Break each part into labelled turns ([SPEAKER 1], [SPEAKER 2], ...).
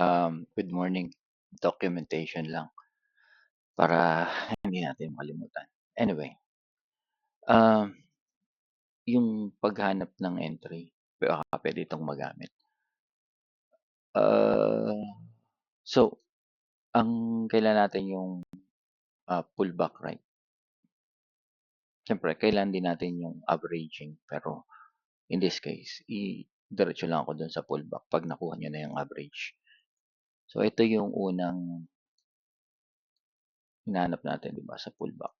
[SPEAKER 1] Um, good morning. Documentation lang para hindi natin makalimutan. Anyway, um, yung paghanap ng entry, baka pwede itong magamit. Uh, so, ang kailan natin yung uh, pullback, right? Siyempre, kailan din natin yung averaging. Pero, in this case, i-diretso lang ako dun sa pullback pag nakuha nyo na yung average. So, ito yung unang hinahanap natin, di ba, sa pullback.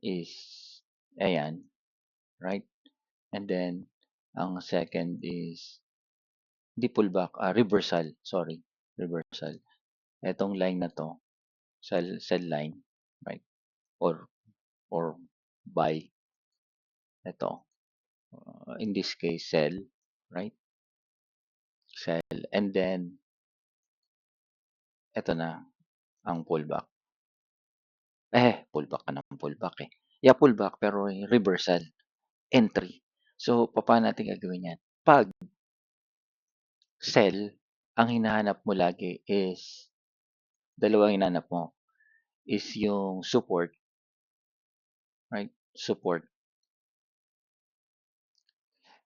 [SPEAKER 1] Is, ayan, right? And then, ang second is, di pullback, uh, reversal, sorry, reversal. Etong line na to, sell, sell line, right? Or, or buy. Ito. Uh, in this case, sell, right? Sell. And then, ito na, ang pullback. Eh, pullback ka ng pullback eh. Yeah, pullback, pero reversal. Entry. So, paano natin gagawin yan? Pag sell, ang hinahanap mo lagi is, dalawang hinahanap mo, is yung support, right? Support.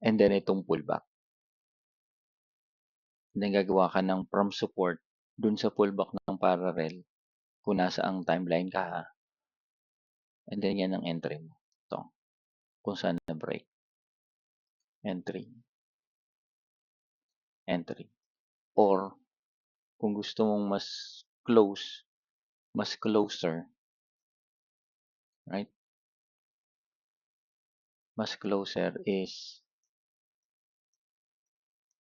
[SPEAKER 1] And then, itong pullback. And then, gagawa ka ng from support dun sa pullback ng parallel kung nasa ang timeline ka ha. And then, yan ang entry mo. Ito. Kung saan na break. Entry. Entry. Or, kung gusto mong mas close, mas closer, right? Mas closer is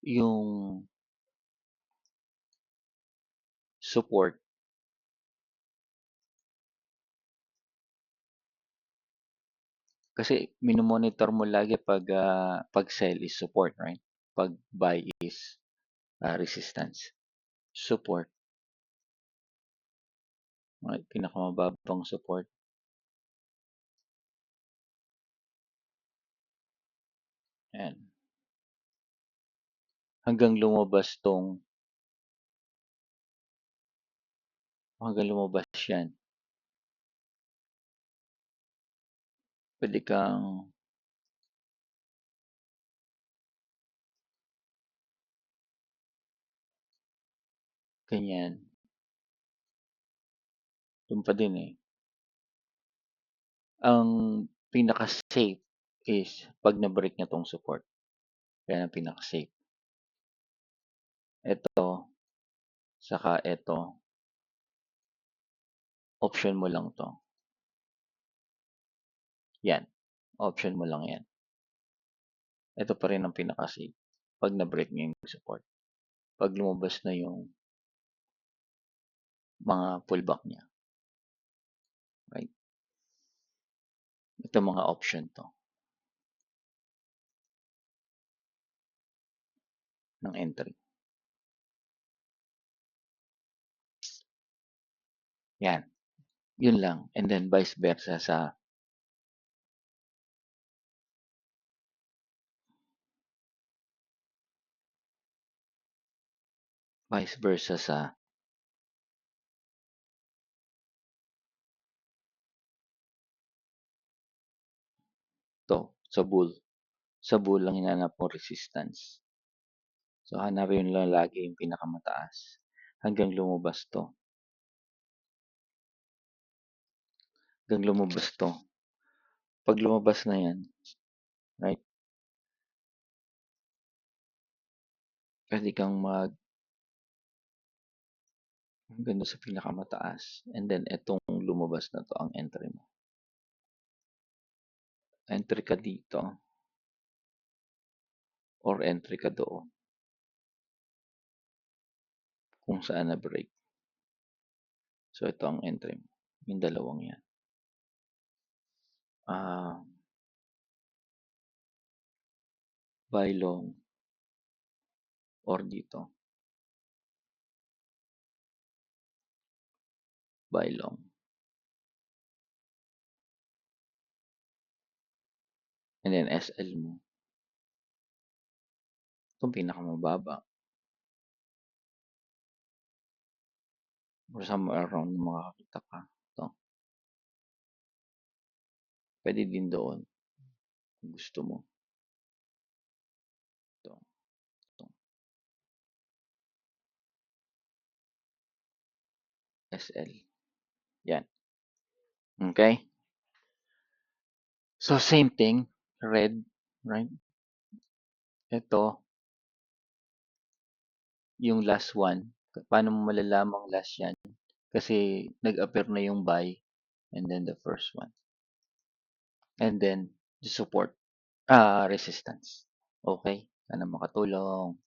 [SPEAKER 1] yung support. Kasi minomonitor mo lagi pag uh, pag sell is support right? Pag buy is uh, resistance. Support. Right pinakamababang support. Ayan. hanggang lumabas tong hanggang lumabas yan. Pwede kang ganyan. Doon pa din eh. Ang pinaka-safe is pag na-break niya tong support. Yan ang pinaka-safe. Ito, saka ito, option mo lang to. Yan. Option mo lang yan. Ito pa rin ang pinaka-safe. Pag na-break niya yung support. Pag lumabas na yung mga pullback niya. Right? Ito mga option to. ng entry. Yan. Yun lang. And then vice versa sa vice versa sa to sa bull. Sa bull lang hinanap mo resistance. So hanapin lang lagi yung pinakamataas hanggang lumabas to. Hanggang lumabas to. Pag lumabas na yan, right? Pwede kang mag hanggang sa pinakamataas. And then, itong lumabas na to ang entry mo. Entry ka dito. Or entry ka doon. Kung saan na break. So, ito ang entry mo. Yung dalawang yan. Uh, buy long or dito. Buy long. And then SL mo. Itong pinakamababa. or somewhere around makakita ka. Ito. Pwede din doon. Kung gusto mo. Ito. Ito. SL. Yan. Okay? So, same thing. Red, right? Ito, yung last one. Paano mo malalamang last yan? Kasi nag-appear na yung buy and then the first one. And then, the support, ah, resistance. Okay? Sana makatulong.